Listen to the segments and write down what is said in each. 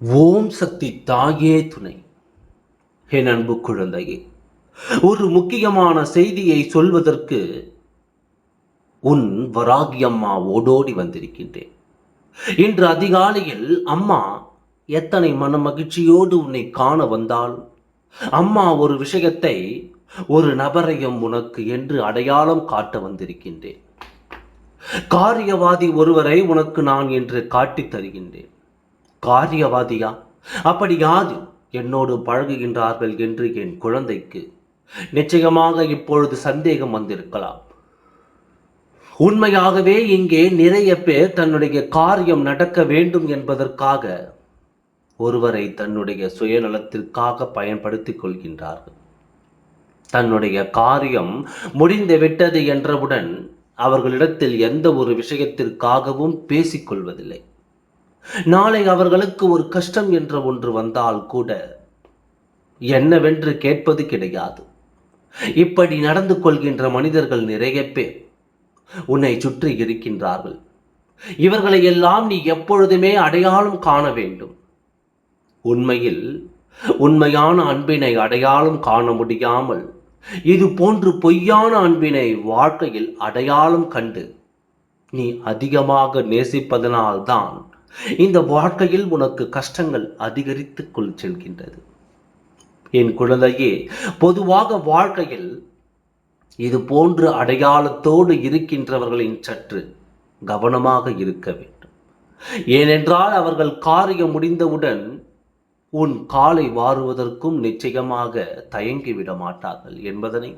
ஓம் சக்தி தாயே துணை. என் அன்பு குழந்தையே ஒரு முக்கியமான செய்தியை சொல்வதற்கு உன் வராகி அம்மா ஓடோடி வந்திருக்கின்றேன். இன்று அதிகாலையில் அம்மா எத்தனை மன மகிழ்ச்சியோடு உன்னை காண வந்தாலும் அம்மா ஒரு விஷயத்தை ஒரு நபரையும் உனக்கு என்று அடையாளம் காட்ட வந்திருக்கின்றேன். காரியவாதி ஒருவரை உனக்கு நான் என்று காட்டித் தருகின்றேன். காரியவாதியா? அப்படி யாது என்னோடு பழகுகின்றார்கள் என்று என் குழந்தைக்கு? நிச்சயமாக இப்பொழுது சந்தேகம் வந்திருக்கலாம். உண்மையாகவே இங்கே நிறைய பேர் தன்னுடைய காரியம் நடக்க வேண்டும் என்பதற்காக ஒருவரை தன்னுடைய சுயநலத்திற்காக பயன்படுத்திக் கொள்கின்றார்கள். தன்னுடைய காரியம் முடிந்து விட்டது என்றவுடன் அவர்களிடத்தில் எந்த ஒரு விஷயத்திற்காகவும் பேசிக்கொள்வதில்லை நாளை அவர்களுக்கு ஒரு கஷ்டம் என்ற ஒன்று வந்தால் கூட என்னவென்று கேட்பது கிடையாது. இப்படி நடந்து கொள்கின்ற மனிதர்கள் நிறைய பேர் உன்னை சுற்றி இருக்கின்றார்கள். இவர்களை எல்லாம் நீ எப்பொழுதுமே அடையாளம் காண வேண்டும். உண்மையில் உண்மையான அன்பினை அடையாளம் காண முடியாமல் இது போன்று பொய்யான அன்பினை வாழ்க்கையில் அடையாளம் கண்டு நீ அதிகமாக நேசிப்பதனால்தான் இந்த வாழ்க்கையில் உனக்கு கஷ்டங்கள் அதிகரித்துக் கொள் செல்கின்றது. என் குழந்தையே பொதுவாக வாழ்க்கையில் இது போன்று அடையாளத்தோடு இருக்கின்றவர்களின் சற்று கவனமாக இருக்க வேண்டும். ஏனென்றால் அவர்கள் காரியம் முடிந்தவுடன் உன் காலை வாருவதற்கும் நிச்சயமாக தயங்கிவிட மாட்டார்கள் என்பதனை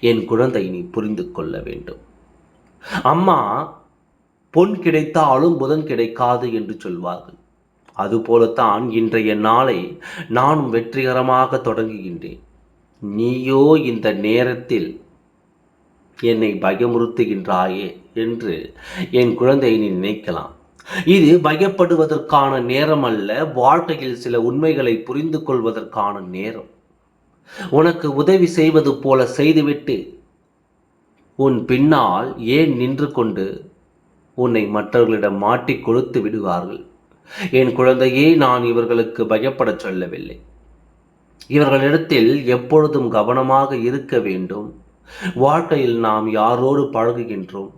என் குழந்தை நீ புரிந்து கொள்ள வேண்டும். அம்மா பொன் கிடைத்தாலும் புதன் கிடைக்காது என்று சொல்வார்கள். அதுபோலத்தான் இன்றைய நாளை நானும் வெற்றிகரமாக தொடங்குகின்றேன். நீயோ இந்த நேரத்தில் என்னை பயமுறுத்துகின்றாயே என்று என் குழந்தை நீ நினைக்கலாம். இது பயப்படுவதற்கான நேரம் அல்ல வாழ்க்கையில் சில உண்மைகளை புரிந்து கொள்வதற்கான நேரம். உனக்கு உதவி செய்வது போல செய்துவிட்டு உன் பின்னால் ஏன் நின்று கொண்டு உன்னை மற்றவர்களிடம் மாட்டிக் கொடுத்து விடுவார்கள். என் குழந்தையே நான் இவர்களுக்கு பயப்படச் சொல்லவில்லை. இவர்களிடத்தில் எப்பொழுதும் கவனமாக இருக்க வேண்டும். வாழ்க்கையில் நாம் யாரோடு பழகுகின்றோம்?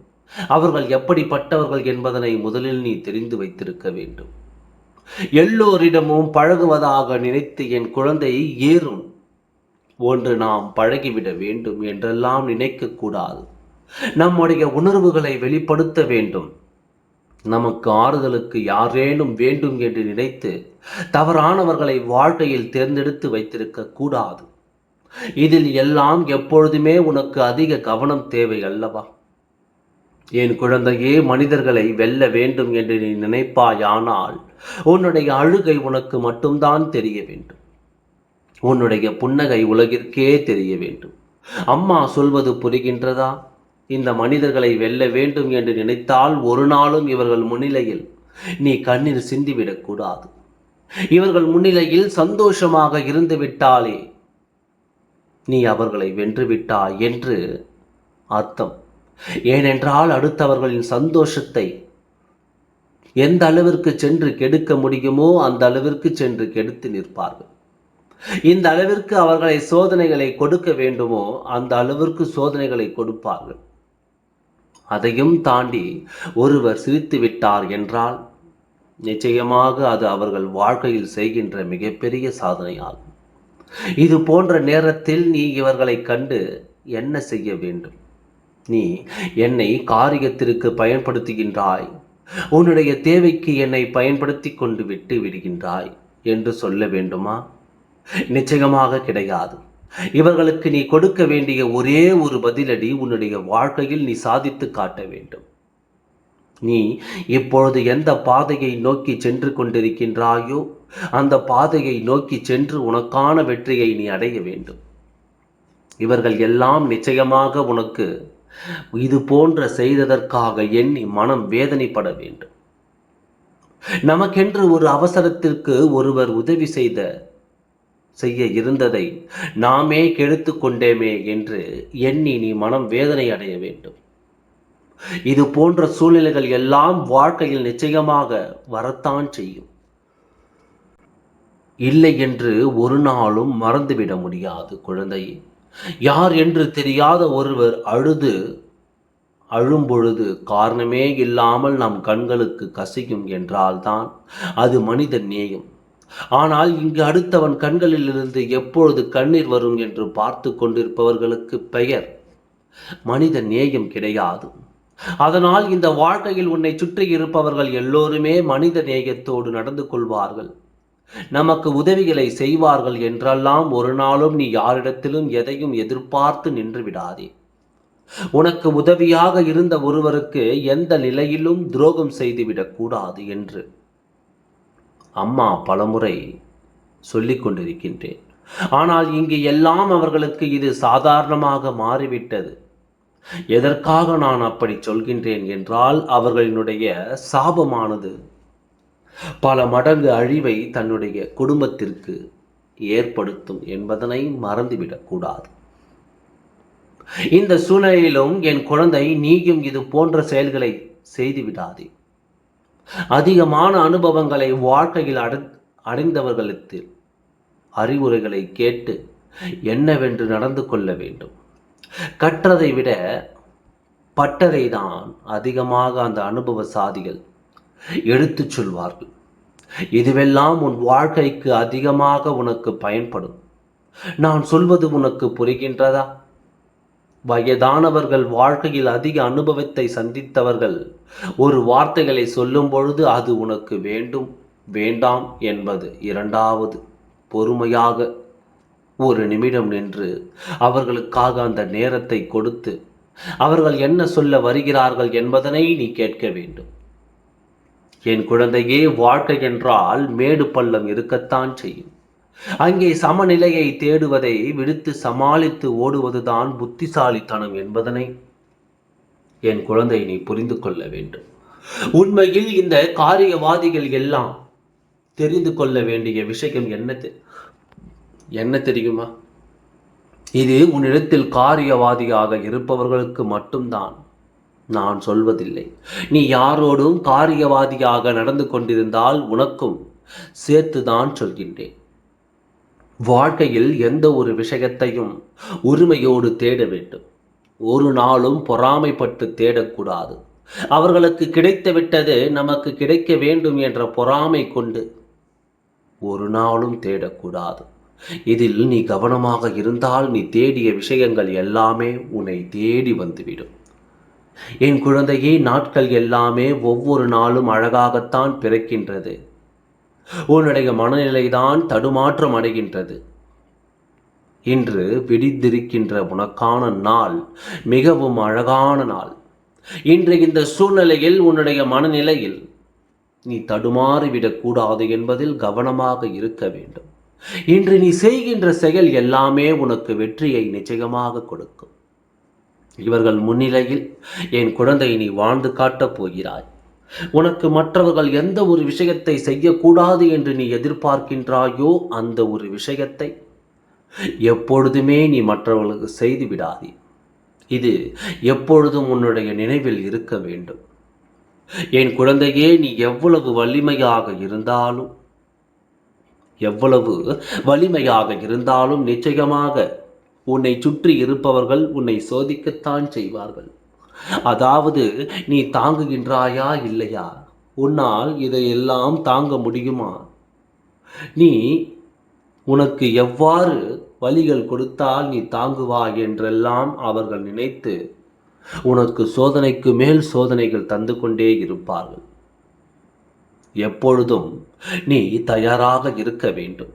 அவர்கள் எப்படிப்பட்டவர்கள் என்பதனை முதலில் நீ தெரிந்து வைத்திருக்க வேண்டும். எல்லோரிடமும் பழகுவதாக நினைத்து என் குழந்தை ஏறும். ஒன்று நாம் பழகிவிட வேண்டும் என்றெல்லாம் நினைக்கக்கூடாது. நம்முடைய உணர்வுகளை வெளிப்படுத்த வேண்டும். நமக்கு ஆறுதலுக்கு யாரேனும் வேண்டும் என்று நினைத்து தவறானவர்களை வாழ்க்கையில் தேர்ந்தெடுத்து வைத்திருக்க கூடாது. இதில் எல்லாம் எப்பொழுதுமே உனக்கு அதிக கவனம் தேவை அல்லவா? என் குழந்தையே மனிதர்களை வெல்ல வேண்டும் என்று நீ நினைப்பாயானால் உன்னுடைய அழுகை உனக்கு மட்டும்தான் தெரிய வேண்டும். உன்னுடைய புன்னகை உலகிற்கே தெரிய வேண்டும். அம்மா சொல்வது புரிகின்றதா? இந்த மனிதர்களை வெல்ல வேண்டும் என்று நினைத்தால் ஒரு நாளும் இவர்கள் முன்னிலையில் நீ கண்ணீர் சிந்திவிடக்கூடாது இவர்கள் முன்னிலையில் சந்தோஷமாக இருந்து விட்டாலே நீ அவர்களை வென்றுவிட்டாய் என்று அர்த்தம். ஏனென்றால் அடுத்தவர்களின் சந்தோஷத்தை எந்த அளவிற்கு சென்று கெடுக்க முடியுமோ அந்த அளவிற்கு சென்று கெடுத்து நிற்பார்கள். இந்த அளவிற்கு அவர்களை சோதனைகளை கொடுக்க வேண்டுமோ அந்த அளவிற்கு சோதனைகளை கொடுப்பார்கள். அதையும் தாண்டி ஒருவர் சிரித்து விட்டார் என்றால் நிச்சயமாக அது அவர்கள் வாழ்க்கையில் செய்கின்ற மிகப்பெரிய சாதனையாகும். இது போன்ற நேரத்தில் நீ இவர்களை கண்டு என்ன செய்ய வேண்டும்? நீ என்னை காரியத்திற்கு பயன்படுத்துகின்றாய். உன்னுடைய தேவைக்கு என்னை பயன்படுத்தி கொண்டு விட்டு விடுகின்றாய் என்று சொல்ல வேண்டுமா? நிச்சயமாக கிடையாது. இவர்களுக்கு நீ கொடுக்க வேண்டிய ஒரே ஒரு பதிலடி உன்னுடைய வாழ்க்கையில் நீ சாதித்து காட்ட வேண்டும். நீ இப்பொழுது எந்த பாதையை நோக்கி சென்று கொண்டிருக்கின்றாயோ அந்த பாதையை நோக்கி சென்று உனக்கான வெற்றியை நீ அடைய வேண்டும். இவர்கள் எல்லாம் நிச்சயமாக உனக்கு இது போன்ற செய்ததற்காக எண்ணி மனம் வேதனைப்பட வேண்டும். நமக்கென்று ஒரு அவசரத்திற்கு ஒருவர் உதவி செய்த செய்ய இருந்ததை நாமே கெடுத்து கொண்டேமே என்று எண்ணி நீ மனம் வேதனை அடைய வேண்டும். இது போன்ற சூழ்நிலைகள் எல்லாம் வாழ்க்கையில் நிச்சயமாக வரத்தான் செய்யும். இல்லை என்று ஒரு நாளும் மறந்துவிட முடியாது குழந்தையே. யார் என்று தெரியாத ஒருவர் அழுது அழும்பொழுது காரணமே இல்லாமல் நம் கண்களுக்கு கசியும் என்றால்தான் அது மனித நேயம். ஆனால் இங்கு அடுத்தவன் கண்களிலிருந்து எப்பொழுது கண்ணீர் வரும் என்று பார்த்து கொண்டிருப்பவர்களுக்கு பெயர் மனித நேயம் கிடையாது. அதனால் இந்த வாழ்க்கையில் உன்னை சுற்றி இருப்பவர்கள் எல்லோருமே மனித நேயத்தோடு நடந்து கொள்வார்கள். நமக்கு உதவிகளை செய்வார்கள் என்றெல்லாம் ஒரு நாளும் நீ யாரிடத்திலும் எதையும் எதிர்பார்த்து நின்று விடாதே. உனக்கு உதவியாக இருந்த ஒருவருக்கு எந்த நிலையிலும் துரோகம் செய்துவிடக் கூடாது என்று. அம்மா பலமுறை சொல்லிக் கொண்டிருக்கின்றேன். ஆனால் இங்கு எல்லாம் அவர்களுக்கு இது சாதாரணமாக மாறிவிட்டது. எதற்காக நான் அப்படி சொல்கின்றேன் என்றால் அவர்களினுடைய சாபமானது பல மடங்கு அழிவை தன்னுடைய குடும்பத்திற்கு ஏற்படுத்தும் என்பதனை மறந்துவிடக்கூடாது இந்த சூழ்நிலையிலும் என் குழந்தை நீயும் இது போன்ற செயல்களை செய்துவிடாதே. அதிகமான அனுபவங்களை வாழ்க்கையில் அடை அடைந்தவர்களுக்கு அறிவுரைகளை கேட்டு என்னவென்று நடந்து கொள்ள வேண்டும். கற்றதை விட பட்டதை தான் அதிகமாக அந்த அனுபவ சாதிகள் எடுத்துச் சொல்வார்கள். இதுவெல்லாம் உன் வாழ்க்கைக்கு அதிகமாக உனக்கு பயன்படும். நான் சொல்வது உனக்கு புரிகின்றதா? வயதானவர்கள் வாழ்க்கையில் அதிக அனுபவத்தை சந்தித்தவர்கள் ஒரு வார்த்தைகளை சொல்லும் பொழுது அது உனக்கு வேண்டும் வேண்டாம் என்பது இரண்டாவது. பொறுமையாக ஒரு நிமிடம் நின்று அவர்களுக்காக அந்த நேரத்தை கொடுத்து அவர்கள் என்ன சொல்ல வருகிறார்கள் என்பதனை நீ கேட்க வேண்டும். என் குழந்தையே வாழ்க்கை என்றால் மேடு பள்ளம் இருக்கத்தான் செய்யும். அங்கே சமநிலையை தேடுவதை விடுத்து சமாளித்து ஓடுவதுதான் புத்திசாலித்தனம் என்பதனை என் குழந்தை நீ புரிந்து கொள்ள வேண்டும். உண்மையில் இந்த காரியவாதிகள் எல்லாம் தெரிந்து கொள்ள வேண்டிய விஷயம் என்ன தெ- என்ன தெரியுமா? இது உன்னிடத்தில் காரியவாதியாக இருப்பவர்களுக்கு மட்டும்தான். நான் சொல்வதில்லை. நீ யாரோடும் காரியவாதியாக நடந்து கொண்டிருந்தால் உனக்கும் சேர்த்துதான் சொல்கின்றேன். வாழ்க்கையில் எந்த ஒரு விஷயத்தையும் உரிமையோடு தேட வேண்டும். ஒரு நாளும் பொறாமைப்பட்டு தேடக்கூடாது. அவர்களுக்கு கிடைத்து விட்டது நமக்கு கிடைக்க வேண்டும் என்ற பொறாமை கொண்டு ஒரு நாளும் தேடக்கூடாது. இதில் நீ கவனமாக இருந்தால் நீ தேடிய விஷயங்கள் எல்லாமே உன்னை தேடி வந்துவிடும். என் குழந்தையே நாட்கள் எல்லாமே ஒவ்வொரு நாளும் அழகாகத்தான் பிறக்கின்றது. உன்னுடைய மனநிலைதான் தடுமாற்றம் அடைகின்றது. இன்று விடிந்திருக்கின்ற உனக்கான நாள் மிகவும் அழகான நாள். இன்று இந்த சூழ்நிலையில் உன்னுடைய மனநிலையில் நீ தடுமாறிவிடக்கூடாது என்பதில் கவனமாக இருக்க வேண்டும். இன்று நீ செய்கின்ற செயல் எல்லாமே உனக்கு வெற்றியை நிச்சயமாக கொடுக்கும். இவர்கள் முன்னிலையில் என் குழந்தை நீ வாழ்ந்து காட்டப் போகிறாய். உனக்கு மற்றவர்கள் எந்த ஒரு விஷயத்தை செய்யக்கூடாது என்று நீ எதிர்பார்க்கின்றாயோ அந்த ஒரு விஷயத்தை எப்பொழுதுமே நீ மற்றவர்களுக்கு செய்து விடாதே இது எப்பொழுதும் உன்னுடைய நினைவில் இருக்க வேண்டும். என் குழந்தையே நீ எவ்வளவு வலிமையாக இருந்தாலும் எவ்வளவு வலிமையாக இருந்தாலும் நிச்சயமாக உன்னை சுற்றி இருப்பவர்கள் உன்னை சோதிக்கத்தான் செய்வார்கள். அதாவது நீ தாங்குகின்றாயா இல்லையா? உன்னால் இதையெல்லாம் தாங்க முடியுமா? நீ உனக்கு எவ்வாறு வழிகள் கொடுத்தால் நீ தாங்குவாய் என்றெல்லாம் அவர்கள் நினைத்து உனக்கு சோதனைக்கு மேல் சோதனைகள் தந்து கொண்டே இருப்பார்கள். எப்பொழுதும் நீ தயாராக இருக்க வேண்டும்.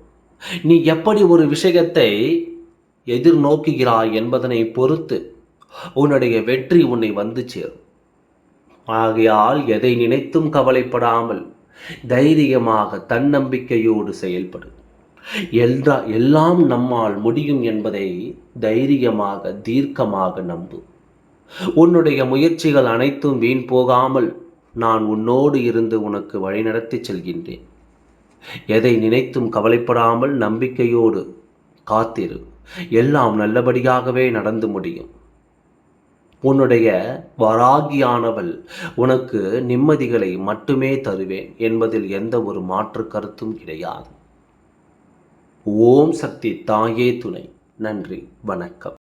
நீ எப்படி ஒரு விஷயத்தை எதிர்நோக்குகிறாய் என்பதனை பொறுத்து உன்னுடைய வெற்றி உன்னை வந்து சேரும். ஆகையால் எதை நினைத்தும் கவலைப்படாமல் தைரியமாக தன்னம்பிக்கையோடு செயல்படு. எல்லா எல்லாம் நம்மால் முடியும் என்பதை தைரியமாக தீர்க்கமாக நம்பு. உன்னுடைய முயற்சிகள் அனைத்தும் வீண் போகாமல் நான் உன்னோடு இருந்து உனக்கு வழிநடத்தி செல்கின்றேன். எதை நினைத்தும் கவலைப்படாமல் நம்பிக்கையோடு காத்திரு. எல்லாம் நல்லபடியாகவே நடந்து முடியும். உன்னுடைய வராகியானவள் உனக்கு நிம்மதிகளை மட்டுமே தருவேன் என்பதில் எந்த ஒரு மாற்று கருத்தும் கிடையாது. ஓம் சக்தி தாயே துணை. நன்றி வணக்கம்.